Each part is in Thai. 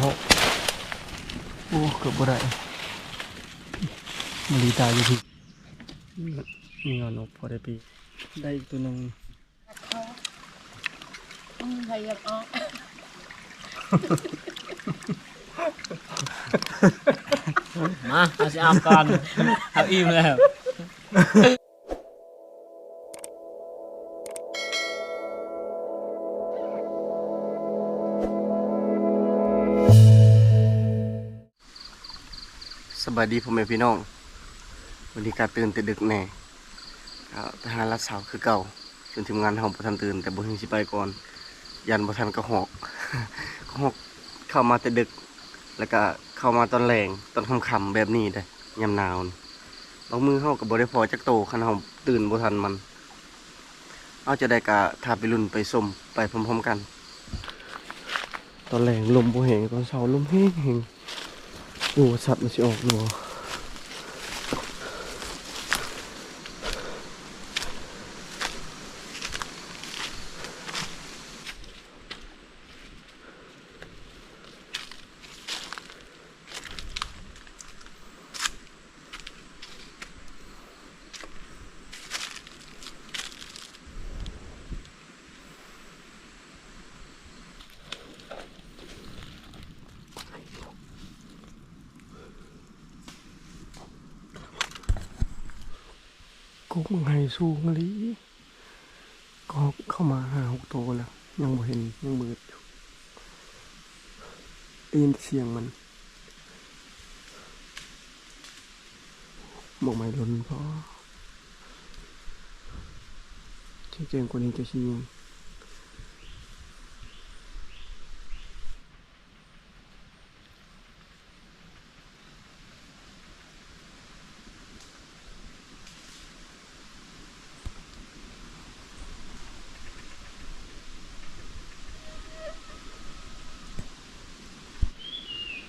โหโอ้เกือบบ่ได้มาลีตายอยู่ที่มีเงานกพอได้ปี ได้อีกตัวหนึ่งอืมใครอยากออกมาเอาสิอาบก่อนเอาอิ่มแล้ว บายดีพ่อแม่พี่น้อง วันนี้การตื่นแต่ดึกแน่ก็ไปหาลัดสาวคือเก่าจนทีมงานเฮาบ่ทันตื่น แต่บ่เฮงสิไปก่อน ยันบ่ทันก็หอกก็หอกเข้ามาแต่ดึก แล้วก็เข้ามาตอนแรงตอนค่ำๆแบบนี้เด้ยามหนาวบางมือเฮาก็บ่ได้พอจักโตคันเฮาตื่นบ่ทันมัน เอาจะได้กะถ้าไปรุ่นไปส้มไปพร้อมๆกัน ตอนแรงลมบ่แหงตอนเช้าลมแห้ง แหงโอ้สั ตว์มันสิออกหนูกุ้งไฮสูงลีก็เข้ามาหาหกโตวแล้วยังบ่เห็นยังมืดอยู่ได้ยินเสียงมันบอกไม่ลนเพราะเจ๋งๆกว่านี้จะชิ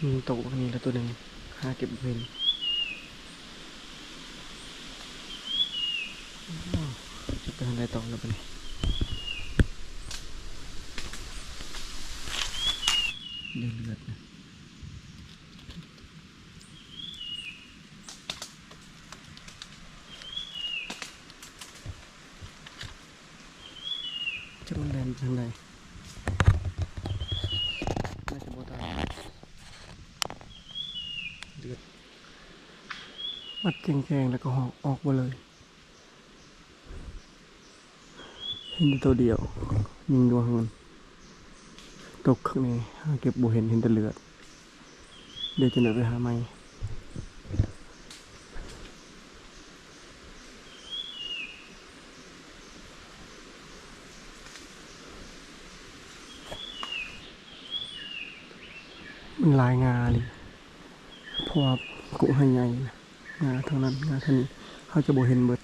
ตกวันนี้แล้วตัวหนึ่งห้าเก็บเงินจะไปทางใดต่อแล้วปะเนี่ยเลือดเลือดนะจะโดนแดนไปทางใดน่าจะบ่ตาย เดือดมัด แข็งแล้วก็หอกออกมาเลยเห็นแต่ตัวเดียว ยิงดวงมันตกข้างในหาเก็บบูเห็นเห็นแต่เลือด เดี๋ยวจะเดินไปหาไม่มันลายงาเลยเพราะว่ากุ้งให้ใหญ่นะ งาทางนั้นงาทางนี้เขาจะบ่เห็นเบิด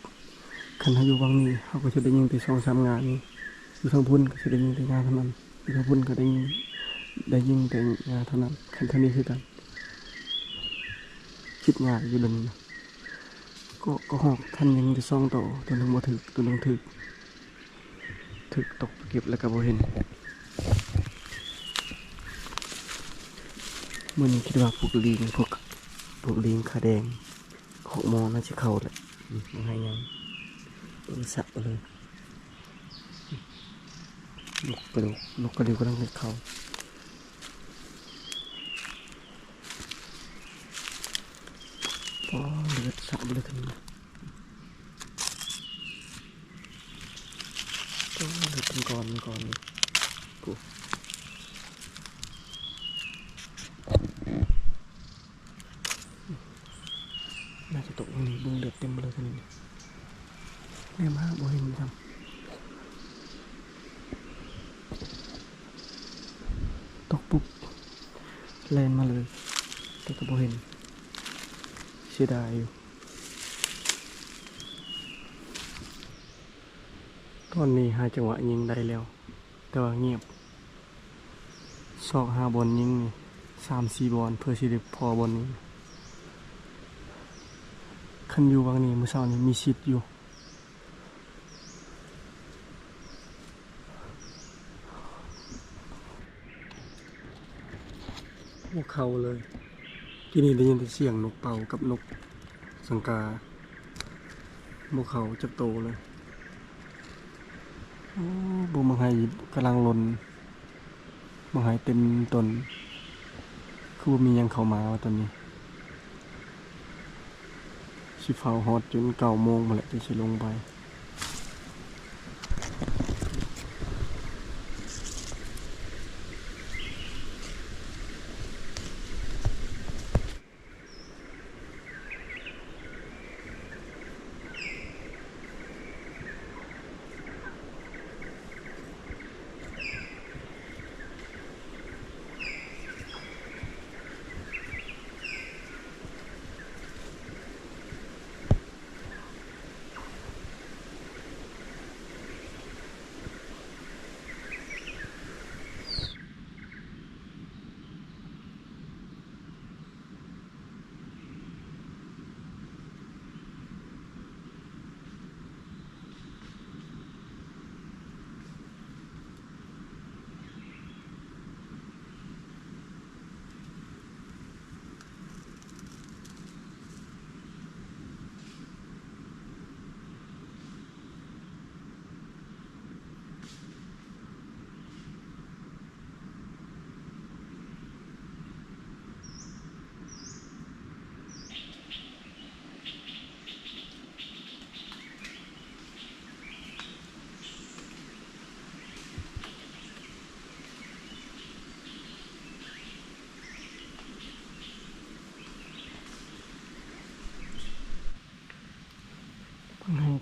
คันเขาอยู่วังนี้เขาก็จะได้ยิงแต่สองสามงานนี้อยู่ทางพุ่นก็จะได้ยิงแต่งาเท่านั้นอยู่ทางพุ่นก็ได้ยิงได้ยิงแต่งาเท่านั้นคันเท่านี้คือกัน คิดงานอยู่ดยวนี้นะก็ก็หอกท่านยังจะซ่องต่อตัวหนึ่งบ่ถึกตัวหนึ่งถึกถึกตกเก็บแล้วก็บ่เห็นมื่อนี้คิดว่าพวกลิงพวกพวกลิงขาแดง หกโมงน่าจะเข้าแหละอืมยังไงยังเออสับเลยนกกระดูกนกกระดูกกำลังเล็ดเข้าพอเลือดสับเลยทั้งนั้นก็เลือดเป็นก้อนเป็นก้อนกู น่าจะตกตรงนี้บึงเลือดเต็มเลยทีนี้ แน่มากบ่เห็นจำตกปุ๊บแลนมาเลย แต่ก็บ่เห็นเสียดายอยู่ตอนนี้หาจังหวะยิงได้แล้ว แต่ว่าเงียบซอกห้าบอลยิงนี่สามสี่บอลเพื่อสิได้พอบอลนี้คันอยู่วังนี้มือเช้านี้มีชิดอยู่ พวก เขาเลย ที่นี่ได้ยินแต่เสียงนกเป่ากับนกสังกาพวกเขาจะโตเลยโอ้บมังไฮกำลังลนมังไฮเต็มตน คือมียังเข้ามาตอนนี้สิเฝ้าฮอดจนเก้าโมงมาแหละจะสิลงไป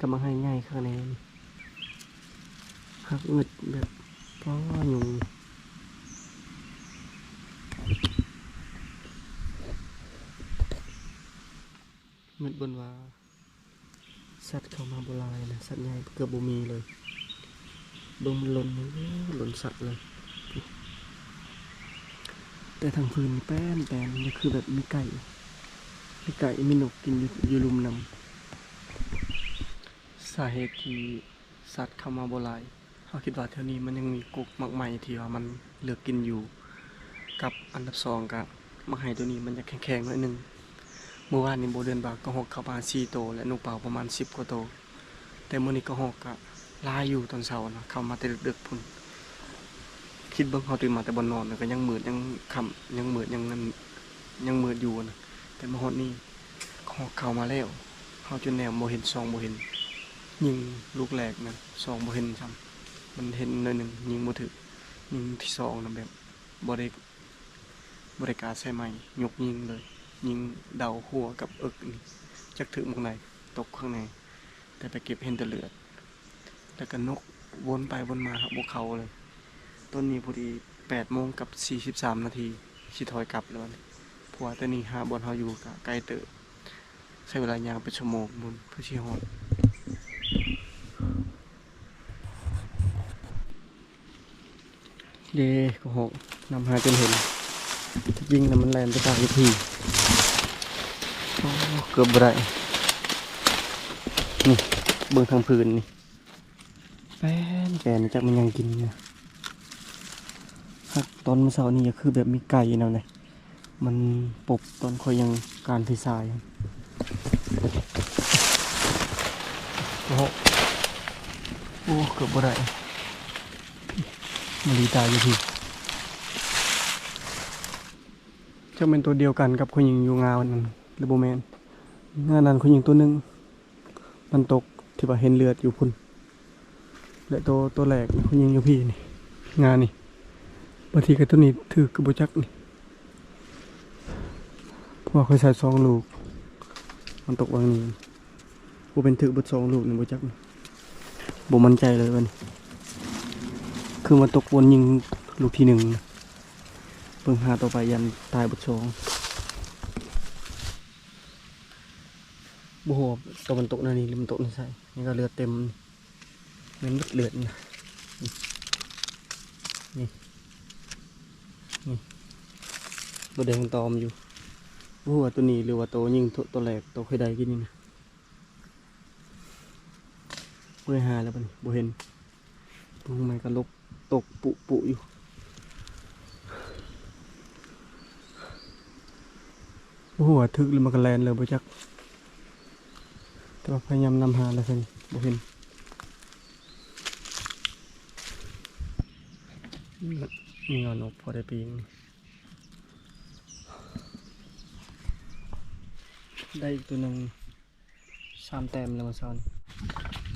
ก็บางให้ง่ายข้างในนี่หักเงึดแบบเพราะว่ายุงเงึดบนว่า สัตว์เข้ามาโบราณนะ สัตว์ใหญ่เกือบบ่มีเลยบมหล่นเลยหล่นสัตว์เลย แต่ทางพื้นแป้นแป้นนี่คือแบบมีไก่ มีไก่มีนกกินอยู่อยู่ลุมนำ สาเหตุที่สัตว์เข้ามาบ่หลายเขาคิดว่าเท่านี้มันยังมีกุกมักใหม่ที่ว่ามันเหลือกกินอยู่ กับอันดับสองกับมักไห้ตัวนี้มันจะแข็งๆหน่อยนึงเมื่อวานนี้โบเดินบากก็หกเข้ามา4โตวและนกเป่าประมาณ 10กว่าโตวแต่มื้อนี้ก็หกก็ลายอยู่ตอนเช้านะเข้ามาแต่ดึกๆพุ่นคิดเบิ่งเขาตื่นมาแต่บ่นอนก็ยังมืดยังค่ำยังมืดยังนั่นยังมืดอยู่นะแต่มาฮอดนี้ก็หกเข้ามาแล้วเฮาจนแนวบ่เห็นซองบ่เห็น ยิงลูกแรกนะสองบ่เห็นซ้ำมันเห็นหน่อยหนึ่งยิงบ่ถึกยิงที่สองนะแบบบริบริการใส่ใหม่ยกยิงเลย ยิงเดาหัวกับเอิกนี่จักถึงตรงไหนตกข้างใน แต่ไปเก็บเห็นแต่เลือดแล้วก็นกวนไปวนมาครับบวเขาเลย ต้นนี้พอดีแปดโมงกับสี่สิบสามนาทีชิถอยกลับแล้วนี่เพราะว่าตัวนี้หาบอลเขาอยู่กะไกลเติบใช้เวลายางเป็นชั่วโมงมุนเพื่อชีฮอด เดก็หกนำหาจนเห็นยิงนะมันแลนไปตามวิธีเกือบได้นี่เบื้องทางพื้นนี่แป้นแกนจากมันยังกินเนี่ยฮักตอนเมื่อเช้านี่ก็คือแบบมีไก่นะเนี่ยมันปบตอนคอยยังการพิซายโอ้โหโอ้เกือบได้ มารีตาอยู่พี่จะเป็นตัวเดียวกันกับคุณหญิงยูงานนั้นหรือโบแมนงานนั้นคุณหญิงตัวหนึ่งมันตกที่ว่าเห็นเลือดอยู่พุ่นและตัวตัวแรกคุณหญิงอยู่พี่นี่ งานนี่บางทีกับตัวนี้ถือกระบุจักนี่พว่าเขาใส่ซองลูก มันตกวางนี้กูเป็นถือบดซองลูกนี่บุจักนี่บ่มั่นใจเลยวันนี้ คือมาตกวนยิงลูกที่หนึ่งเบิ่งหาต่อไปยันตายบทสองโอ้โหตะวันตกนั่นนี่หรือมันตกนี่ใส่นี่ก็เลือดเต็มเหม็นเลือดนะนี่นี่บดแดงตอมอยู่โอ้โหตัวนี้หรือว่าตัวยิงตัวตัวแรกตัวเคยได้กินนี่นะเมื่อหาแล้วปะนี่บ่เห็นตรงไหนก็ลบ ตกปุปุอยู่หัวทึกหรือมันก็แลนเลยบ่จัก แต่ว่าพยายามนำหาแล้วสิบ่เห็นมีงอนกพอได้ปีงได้อีกตัวหนึ่งสามแต้มแล้วมาซ้อน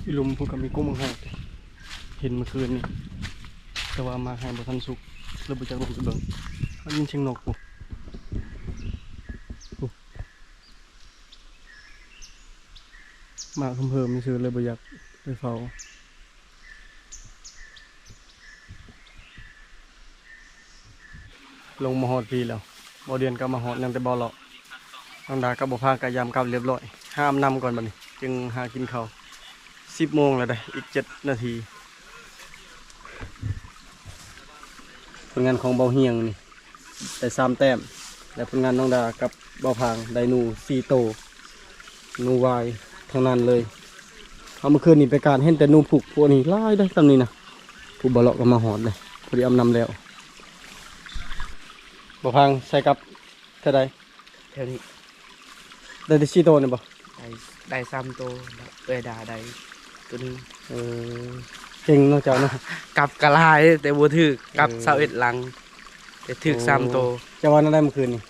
ที่ลุมพวกกับมีกุ้งมังหักเห็นเมื่อคืนนี่ แต่ว่ามาให้บ่ทันสุกแล้วบ่จักลงไปเบิ่งเขายินเชียงนกปุ๊มาเพิ่มๆซื้อเลยบ่อยากไปเฝ้าลงมาฮอดพีแล้วบ่เดือนก็มาฮอดยังแต่บ่เลาะน้องดาก็บ่พากะยามกับเรียบร้อย ห้ามนำก่อนบัดนี้ จึงหากินข้าว10โมงแล้วได้อีก7นาที ลงานของเบาเฮียงนี่ได้3แต้ม และผลงานน้องดากับเบาพางได้หนู4โตวหนูวายทางนั้นเลย เอาเมื่อคืนนี้ไปการเห็นแต่หนูผูกพวกนี้ไล่ได้ตำนี้นะผู้บอเลาะก็มาหอดเลยพอดีอำนำแล้วบ่พังใส่กับเท่าใดเท่านี้ได้แต่ชีโตเนี่ยบ่ได้ได้ซ้ำตัวแล้วเอยดาได้ตัวหนึงเออ เก่งเนาะเจ้าเนาะกลับกระลายแต่บัวถือกกลับเออเสาเอ็ดหลัง แต่ถือกซ้ำตัวเจ้าว่านั่นได้เมื่อคืนนี่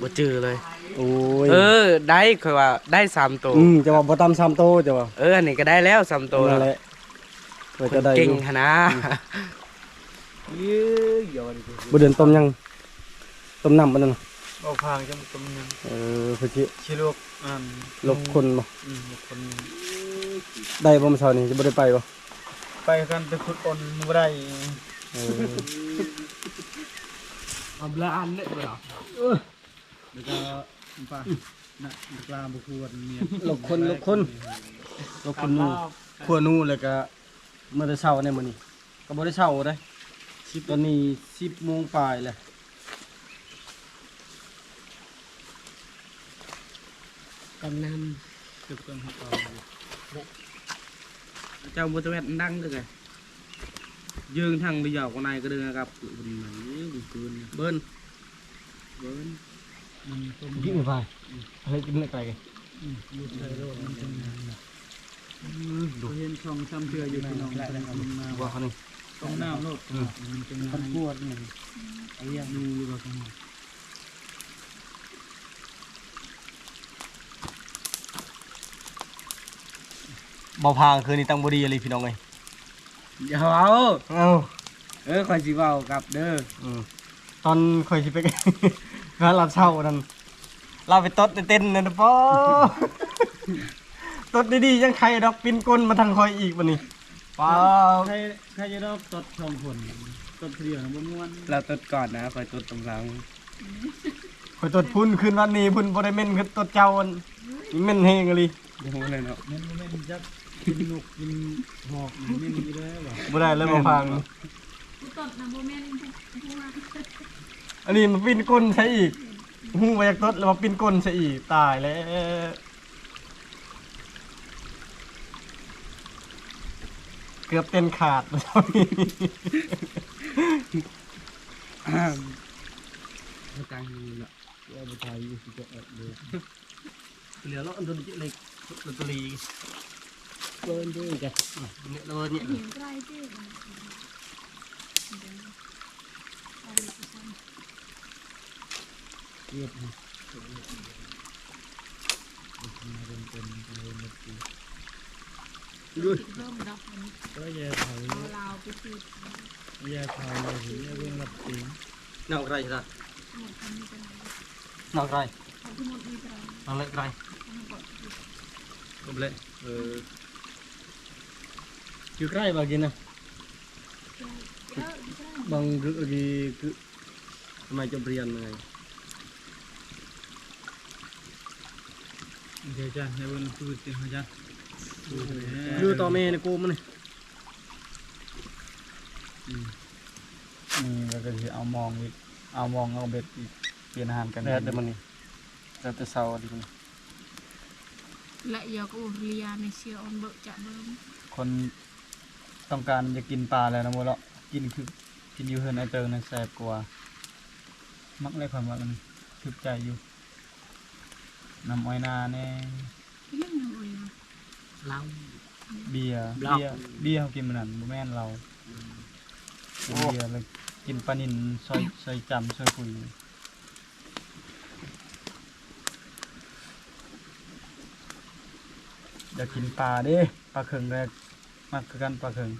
บัวเจอเลยโอ้ยเออได้คือว่าได้ซ้ำตัวอืมเจ้าว่าบ่ตามซ้ำโตเจ้าว่าเอออันนี้ก็ได้แล้วซ้ำตัวนั่นแล้วแหละเพื่อจะได้อเก่งยู่ขนาดยื้อยอนบ่เดือนต้มยังต้มน้ำมันนั่นน่ะเอาพางจังต้มยังเออเพื่อสิชิลูกอ่านลบคนบ่อืมคนได้บ่เมื่อเช้านี้จะบ่ได้ไปบ่ ไปกันไปขุดอ่อนบ่ได้เออเอาบลาอันเลยบ่ล่ะแล้วก็ป่ะน่ะปลาบ่ควรเนี่ยลบคนลบคนลบคนหนูขัวหนูแล้วก็เมื่อแต่เช้าเนี่ยมื้อนี้ก็บ่ได้เช้าเด้ตอนนี้10โมงปลายแล้วกำนตึกต้นหักเอาำ เจ้าบัวตะเวนดังเลยไงยืงทางไปหยอกคนในก็เดินกับคนไหนบุคืนเบิ้ลเบิ้ลมันต้มกินไปอะไรกินไกลกันลูกไทยโลกมันเป็นอย่างนั้นดูเห็นช่องซ้ำเทืออยู่พี่น้องเป็นคนมาว่าเขานี่ต้องน้ำโลดมันเป็นพันปวดนี่ไอ้ยาดูหรือเปล่าค รับบ่พางคืนนี้ตั้งบ่ดีอะไรพี่น้องเอ้ยอย่าเอาเอ้าเออคอยสิเว้ากับเด้ออืมตอนข่อยสิไป งานรับเช้านั่นเราไปตดในเต้นนั่นนะพ่อตดดีๆยังใครดอกปินก้นมาทางคอยอีกบัดนี้ป้าใครใครจะรอบตดช่องผลตดเดียวนะบ่ม่วนเราตดก่อนนะคอยตดตรงหลังข่อยตดพุ่นคืนวันนี้พุ่นบ่ได้เม่นคือตดเจ้าอันนี่เม่นเฮงอะไรดูเลยเนาะแม่นบ่แม่นจัก กินลูกกินหอกนี่แม่นอีแล้วบ่บ่ได้เลยบ่ฟัง กูตดนะโมแม่นกูว่าอันนี้มันปิ้นก้นใช่อีกหูมาจากตดแล้วมาปิ้นก้นใช่อีกตายแล้วเกือบเต้นขาดไม่ตังค์นี่เนาะว่าบ่ตายอยู่สิจะแอบเลยเหลือแล้วอันตัวนี้เล็กตัวตัวลี เบิ้ลด้วยกันเนี่ยเราเนี่ยเห็นใกล้ที่เอาละไปซ้ำเรียบนะเริ่มดับมั นก็แย่เผาเอาลาวไปสิแย่เผาเลยสิแย่เรื่องรับจริงนอกไรจ้ะหมดมีเป็นไรนอกไรเอาที่หมดมีเป็นไรนอกเล็กไรเอาให้กดจบเลยเอออยู่ใกล้บางกินนะเยอะใช่บางคือกีคือทำไมจะเรียนไงโอเคจ้ะในวันพูดจริงฮะจ้ะดูต่อเมย์นะกูมันนี่นี่แล้วก็สิเอามองอีกเอามองเอาเบ็ดอีกเปลี่ยนอาหารกันแล้วแต่มันนี่แล้วแต่เสาร์ดีมันและอยากอุเรียในเชียร์ออนเบิกจะเบิ่มคน ต้องการจะกินปลาแล้วนะโมเลาะกินคือกินอยู่เฮือนไอเติงนั่นแซ่บกว่า มักเลยความว่ามันถึกใจอยู่น้ำอ้อยนาแน่เรื่องยังไงนะเราเบียร์เหล้าเบียร์เบียร์เขากินมันนั่นบ่แม่นเรากินเบียร์แล้วกินปลานินซอยซอยจำซอยคุยอยากกินปลาเด้ปลาเขิงแรก มากคือกันปลาเขิง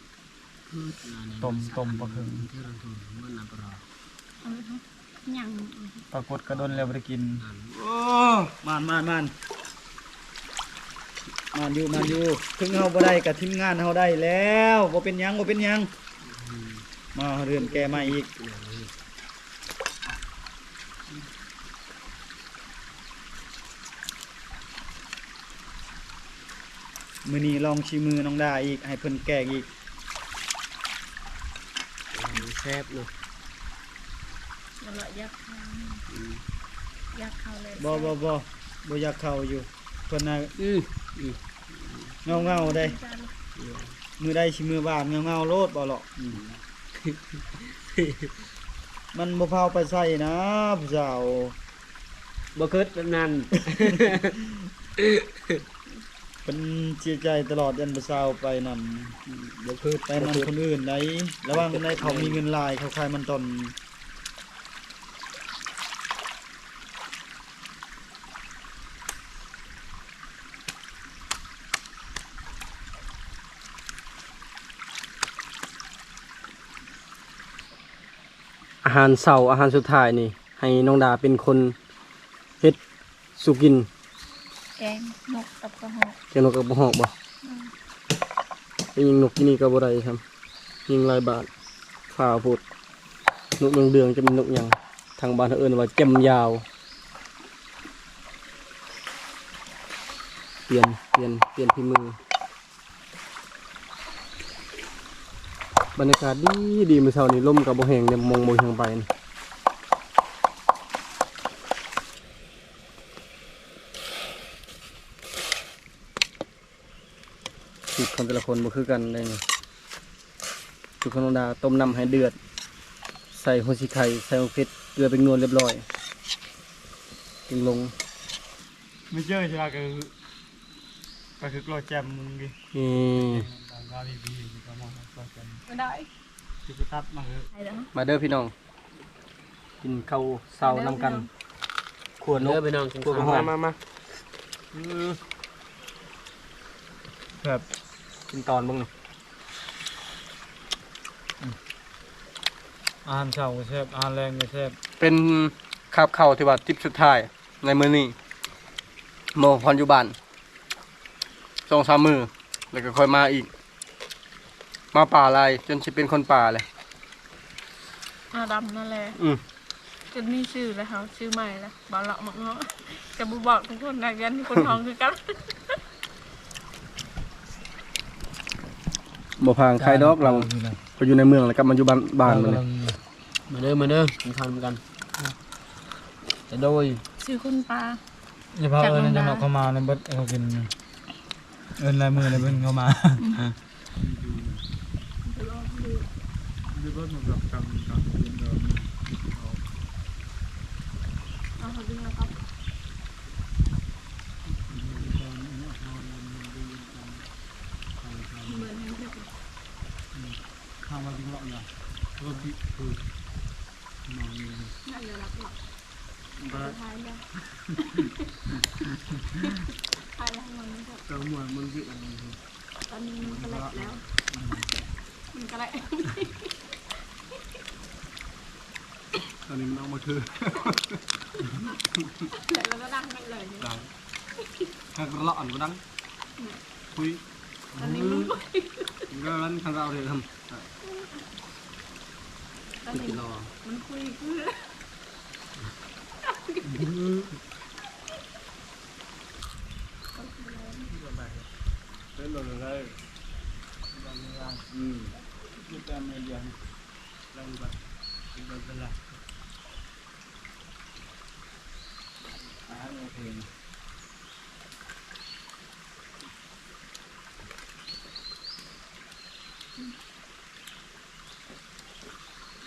ต้มต้มปลาเขิงที่เราถูกมันนับรอเออฮะยังปรากฏกระดนแล้วบ่ได้กินโอ้มานมานมานมานอยู่มานอยู่ถึงเฮาบ่ได้กับทีมงานเฮาได้แล้วบ่เป็นหยังบ่เป็นหยังมาเรือนแกมาอีก มื้อนี้ลองชิมมือน้องดาอีกให้เพิ่นแกกอีกแซ่บเนาะแล้วละยักษ์เข้ายักษ์เข้าเลยบ่บ่บ่บ่อยากเข้าอยู่เพิ่นน่ะอืมอืมเงาเงาๆได้จ้าลูกมือได้ชิมือบานเงาเงาๆโลดบ่หรอกมันบ่พาไปใส่นะผู้สาวบ่คิดแบบนั้น เป็นเสียใจตลอดยันผู้สาวไปนำบ่คือไปนำคนอื่นได้ระวังได้เขามีเงินลายเขาขายมันตอนอาหารเสาร์อาหารสุดท้ายนี่ ให้น้องดาเป็นคนเฮ็ดสุกิน แกงนกกับกระหอกเกี่ยวนกกับบ่ฮอกบ่ไปยิงนกที่นี่ก็บ่ได้ครับ ยิงหลายบาทฝ่าพูดนกเดืองๆจะเป็นนกหยังทางบ้านเขาเอิ้นว่าแจ่มยาว เปลี่ยนเปลี่ยนเปลี่ยนที่มือ บรรยากาศดีดีมื้อเช้านี้ลมกับบ่แห้งเนี่ยมองบ่ทางไปนี่สู ของแต่ละคนบ่คือกันเลยนี่สูตรของน้องดาต้มน้ำให้เดือด ใส่หัวชีไข่ใส่หัวเผ็ดเกลือเป็นนวลเรียบร้อยจึงลงไม่เจอใช่ป่ะก็คือก็คือกลอแจมมึงดินี่กาลีบีที่ก็มองกลอแจมไม่ได้ที่กูตัดมาคือไอ้เด้อมาเด้อพี่น้อง กินข้าวเช้านำกันขวดนเด้กอไปน้องกินพวกข้าวหอมมามาแบบ กินตอนเบ้างนี่อาหารเช้าก็แซ่บอาหารแรงก็แซ่บเป็นคาบเข่าวที่ว่าทิปสุดท้าย ในมือนี้โมพรอยู่บ้านสองสามมือ แล้วก็ค่อยมาอีก มาป่าอะไรจนสิเป็นคนป่าเลย อาดำนั่นแหละอืมจนมีชื่อแล้วเขาชื่อใหม่แล้วบาละมังเงาะจะบุบอกทุกคนนะยันคนท้องคือกัน บ่พางใครดอกเราไปอยู่ในเมืองแล้วกลับมาอยู่บ้านบ้านมันเลยมาเด้อมาเด้อกินข้าวกันจะโดยชื่อคุณปลาอย่าพาจากเอิญโรงจะงานนอกเข้ามาในเบิดเขากินเอิญลายมือในเบิดเข้ามาดูรถมันแบบกำกำกินเดิม เอาเขาดึงแล้วครับ ข้าวมากินเหล้าเนี่ยรถที่คือมองอยู่ นั่นเลยรับหรอก ก็ ทายแล้วทายแล้วมันแบบ เติมหมวมันกินอะไร ตอนนี้มันกระแลกแล้วมันกระแลก ตอนนี้มันเอามาคือ เสร็จแล้วก็ดังกันเลยเนี่ย ดังข้างกระเลาะอันก็ดังคุย ตอนนี้มันคุย ก็ร้านข้างเราเลยท ตอนนี้มันคุยคือำเป็นแบบอะไรอืมลูกแก้มเดียวเราแบบเป็นแบบอะไรอาหารโอเค มันกระลาายเลย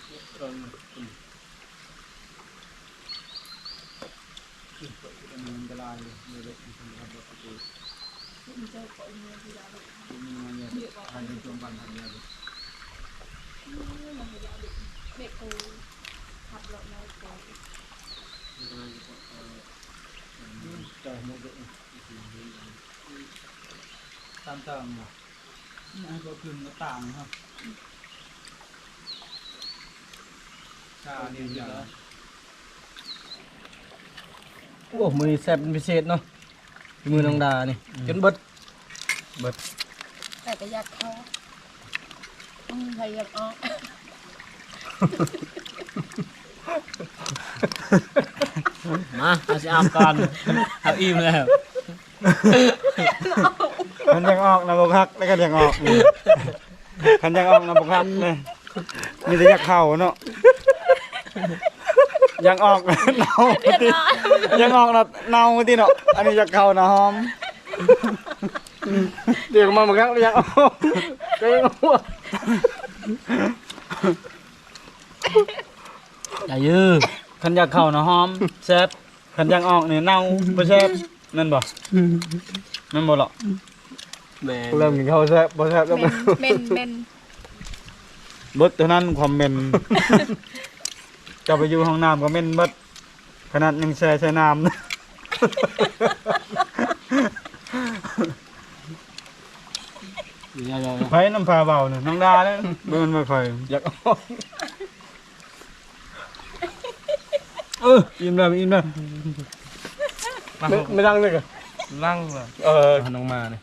มีเล็กมีคนขับรถไปมีเจ้าของเมียที่ดาวมีมาเนี่ยทางเป็นจงบันทางเนี่ย เด็กกูขับรถมาก่อน ใจมุกเด็ ตามต่างๆนี่ก็คืนก็ต่างครับ ชาเนี่ยเยอะโอ้มือนี้แซ่บเป็นพิเศษเนาะมือน้องดานี่จนเบิดเบิดแต่ก็อยากเข้าอืมใครอยากออกมาเอาสิอาบก่อนเอาอิ่มแล้วมันยังออกนะบกฮักแล้วก็ยังออกนี่คันยังออกนะบกฮักเลยมีแต่ยักเข่าเนาะ ยังออกเน่าที่ยังออกนะเน่าที่เนาะอันนี้ยักเข่านะหอมเดี๋ยวมาบักคักแล้วยังเอาก็ยังเอาอย่ายื้อคันยักเข่านะหอมแซ่บคันยังออกนี่เน่าบ่แซ่บนั่นบ่นั่นบ่หรอกแม่เริ่มกินข้าวแซ่บบ่แซ่บก็เมบ่นเมนเมนเบิดเท่านั้นความเหม็น จะไปอยู่ห้องน้ำก็เหม็นเบิดขนาดยังแช่ใช้น้ำนะ อย่าอย่าไผน้ำพาเบาเนี่ยน้องดาเนี่ยเบิ่งมันบ่ค่อยอยากออกเอออิ่มแล้วอิ่มแล้วไม่ไม่ดังเลยกะลั่งเลยเออน้องมาเนี่ย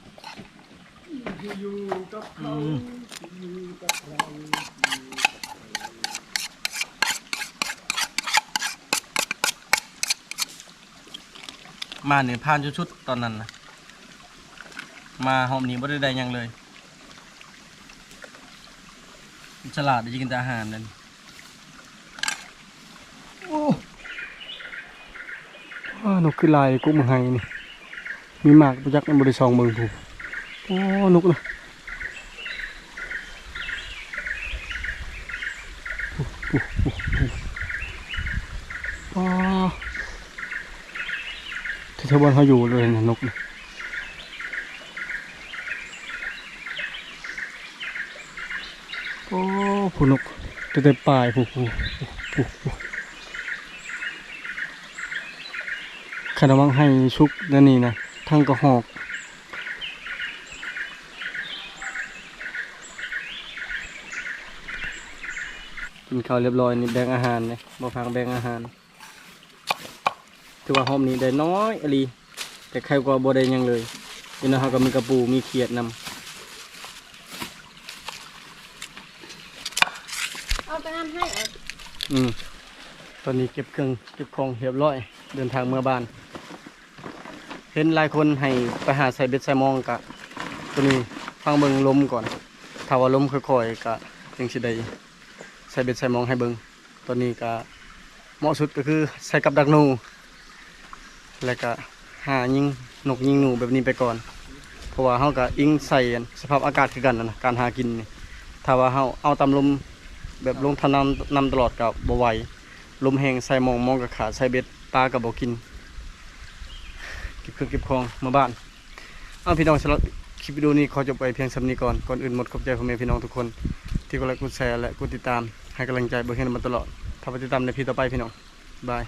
มาเนี่ยผ่านชุดๆตอนนั้นนะมาหอมนี้ไม่ได้ได้ยังเลยฉลาดได้กินแต่อาหารนั่นอ้านกคือลายกุ้งมังไห้นี่มีหมากประยักษ์ในบริซองเมืองผูโอ้นกนะอ๋อที่ ชาวบ้านเขาอยู่เลยนะนกโอ้ผู้นกแต่แต่ปลายผู้ผู้ผู้ผู้คาราวังให้ชุกนั่นนี่นะทั้งกระหอกกินข้าวเรียบร้อยนี่แบ่งอาหารเลยบ่ฟังแบ่งอาหาร ถือว่าหอมนี่ได้น้อยอหลีแต่ใครก็บ่ได้หยังเลยนี่นะเขาก็มีกระปูมีเขียดนำเอาไปนั่นให้เอาอืมตอนนี้เก็บเครื่องเก็บของเรียบร้อย เดินทางเมื่อบ้าน เห็นหลายคนให้ไปหาใส่เบ็ดใส่หมองกะตัวนี้ฟังเบิงลมก่อนถ้าว่าลมค่อยๆกะยังสิได้ใส่เบ็ดใส่หมองให้เบิงตัวนี้กะเหมาะสุดก็คือใส่กับดักหนู แล้วก็หายิงนกยิงหนูแบบนี้ไปก่อน เพราะว่าเฮาก็อิงใส่สภาพอากาศคือกันนะการหากินนี่ถ้าว่าเฮาเอาตามลมแบบลงทานำนำตลอดกับบ่ไหวลมแห้งใส่มองมองกับขาดใส่เบ็ดปลากับบ่กินเก็บเครื่องเก็บของมาบ้านเอาพี่น้องสำหรับคลิปวิดีโอนี้ขอจบไปเพียงสำนี้ก่อนก่อนอื่นหมดขอบใจพ่อแม่พี่น้องทุกคน ที่กดไลค์กดแชร์และกดติดตามให้กำลังใจเบอร์เฮนมาตลอดถ้าไปติดตามในพี่ต่อไปพี่น้องบาย